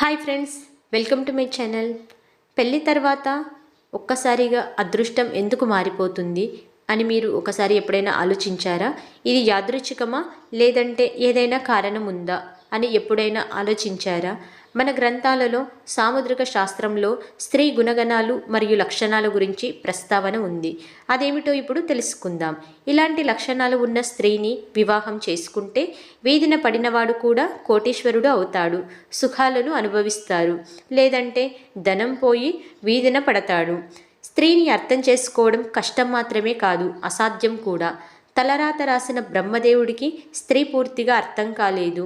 Hi friends welcome to my channel. పెళ్ళి తర్వాత ఒక్కసారిగా అదృష్టం ఎందుకు మారిపోతుంది అని మీరు ఒకసారి ఎప్పుడైనా ఆలోచించారా? ఇది యాదృచ్ఛికమా? లేదంటే ఏదైనా కారణం ఉందా? అని ఎప్పుడైనా ఆలోచించారా? మన గ్రంథాలలో సాముద్రిక శాస్త్రంలో స్త్రీ గుణగణాలు మరియు లక్షణాల గురించి ప్రస్తావన ఉంది. అదేమిటో ఇప్పుడు తెలుసుకుందాం. ఇలాంటి లక్షణాలు ఉన్న స్త్రీని వివాహం చేసుకుంటే వీధిన పడినవాడు కూడా కోటీశ్వరుడు అవుతాడు సుఖాలను అనుభవిస్తారు. లేదంటే ధనం పోయి వీధిన పడతాడు. స్త్రీని అర్థం చేసుకోవడం కష్టం మాత్రమే కాదు అసాధ్యం కూడా. తలరాత రాసిన బ్రహ్మదేవుడికి స్త్రీ పూర్తిగా అర్థం కాలేదు.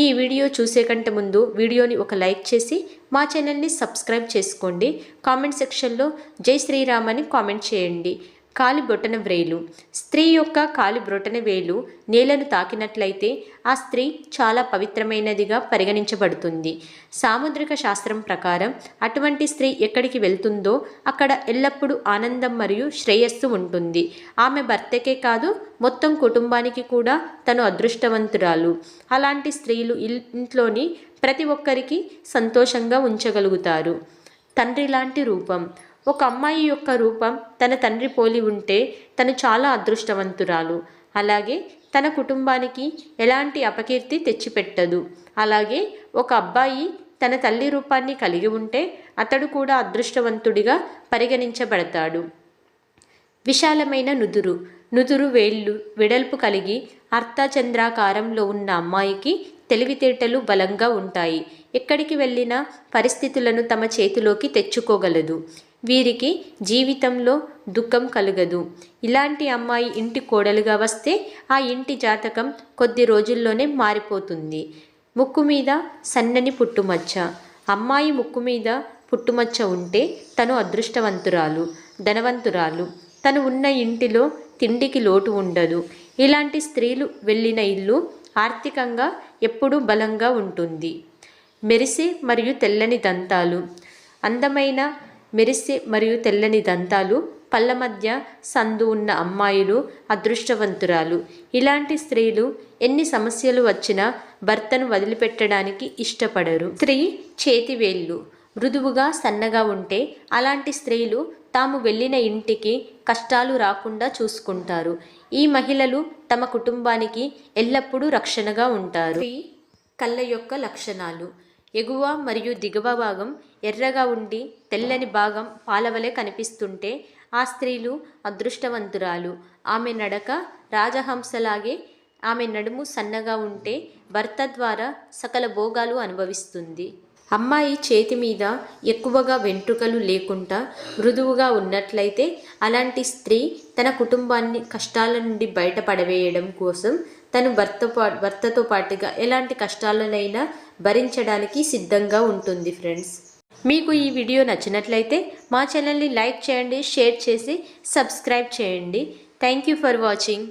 ఈ వీడియో చూసే కంటే ముందు వీడియోని ఒక లైక్ చేసి మా ఛానల్ని సబ్స్క్రైబ్ చేసుకోండి. కామెంట్ సెక్షన్లో జై శ్రీరామ్ అని కామెంట్ చేయండి. కాలి బొటన వ్రేలు. స్త్రీ యొక్క కాలి బొటన వేలు నేలను తాకినట్లయితే ఆ స్త్రీ చాలా పవిత్రమైనదిగా పరిగణించబడుతుంది. సాముద్రిక శాస్త్రం ప్రకారం అటువంటి స్త్రీ ఎక్కడికి వెళ్తుందో అక్కడ ఎల్లప్పుడూ ఆనందం మరియు శ్రేయస్సు ఉంటుంది. ఆమె భర్తకే కాదు మొత్తం కుటుంబానికి కూడా తను అదృష్టవంతురాలు. అలాంటి స్త్రీలు ఇంట్లోని ప్రతి ఒక్కరికి సంతోషంగా ఉంచగలుగుతారు. తండ్రి లాంటి రూపం. ఒక అమ్మాయి యొక్క రూపం తన తండ్రి పోలి ఉంటే తను చాలా అదృష్టవంతురాలు. అలాగే తన కుటుంబానికి ఎలాంటి అపకీర్తి తెచ్చిపెట్టదు. అలాగే ఒక అబ్బాయి తన తల్లి రూపాన్ని కలిగి ఉంటే అతడు కూడా అదృష్టవంతుడిగా పరిగణించబడతాడు. విశాలమైన నుదురు నుదురు వేళ్ళు వెడల్పు కలిగి అర్థచంద్రాకారంలో ఉన్న అమ్మాయికి తెలివితేటలు బలంగా ఉంటాయి. ఎక్కడికి వెళ్ళినా పరిస్థితులను తమ చేతిలోకి తెచ్చుకోగలదు. వీరికి జీవితంలో దుఃఖం కలగదు. ఇలాంటి అమ్మాయి ఇంటి కోడలుగా వస్తే ఆ ఇంటి జాతకం కొద్ది రోజుల్లోనే మారిపోతుంది. ముక్కు మీద సన్నని పుట్టుమచ్చ. అమ్మాయి ముక్కు మీద పుట్టుమచ్చ ఉంటే తను అదృష్టవంతురాలు ధనవంతురాలు. తను ఉన్న ఇంటిలో తిండికి లోటు ఉండదు. ఇలాంటి స్త్రీలు వెళ్ళిన ఇల్లు ఆర్థికంగా ఎప్పుడూ బలంగా ఉంటుంది. మెరిసే మరియు తెల్లని దంతాలు. అందమైన మెరిసే మరియు తెల్లని దంతాలు పళ్ళ మధ్య సందు ఉన్న అమ్మాయిలు అదృష్టవంతురాలు. ఇలాంటి స్త్రీలు ఎన్ని సమస్యలు వచ్చినా భర్తను వదిలిపెట్టడానికి ఇష్టపడరు. స్త్రీ చేతివేళ్ళు మృదువుగా సన్నగా ఉంటే అలాంటి స్త్రీలు తాము వెళ్ళిన ఇంటికి కష్టాలు రాకుండా చూసుకుంటారు. ఈ మహిళలు తమ కుటుంబానికి ఎల్లప్పుడూ రక్షణగా ఉంటారు. కళ్ళ యొక్క లక్షణాలు. ఎగువ మరియు దిగువ భాగం ఎర్రగా ఉండి తెల్లని భాగం పాలవలే కనిపిస్తుంటే ఆ స్త్రీలు అదృష్టవంతురాలు. ఆమె నడక రాజహంసలాగే ఆమె నడుము సన్నగా ఉంటే భర్త ద్వారా సకల భోగాలు అనుభవిస్తుంది. అమ్మాయి చేతి మీద ఎక్కువగా వెంట్రుకలు లేకుండా మృదువుగా ఉన్నట్లయితే అలాంటి స్త్రీ తన కుటుంబాన్ని కష్టాల నుండి బయటపడవేయడం కోసం తను భర్త పా భర్తతో పాటుగా ఎలాంటి కష్టాలనైనా భరించడానికి సిద్ధంగా ఉంటుంది ఫ్రెండ్స్. మీకు ఈ వీడియో నచ్చినట్లయితే మా ఛానల్ని లైక్ చేయండి షేర్ చేసి సబ్స్క్రైబ్ చేయండి. Thank you for watching.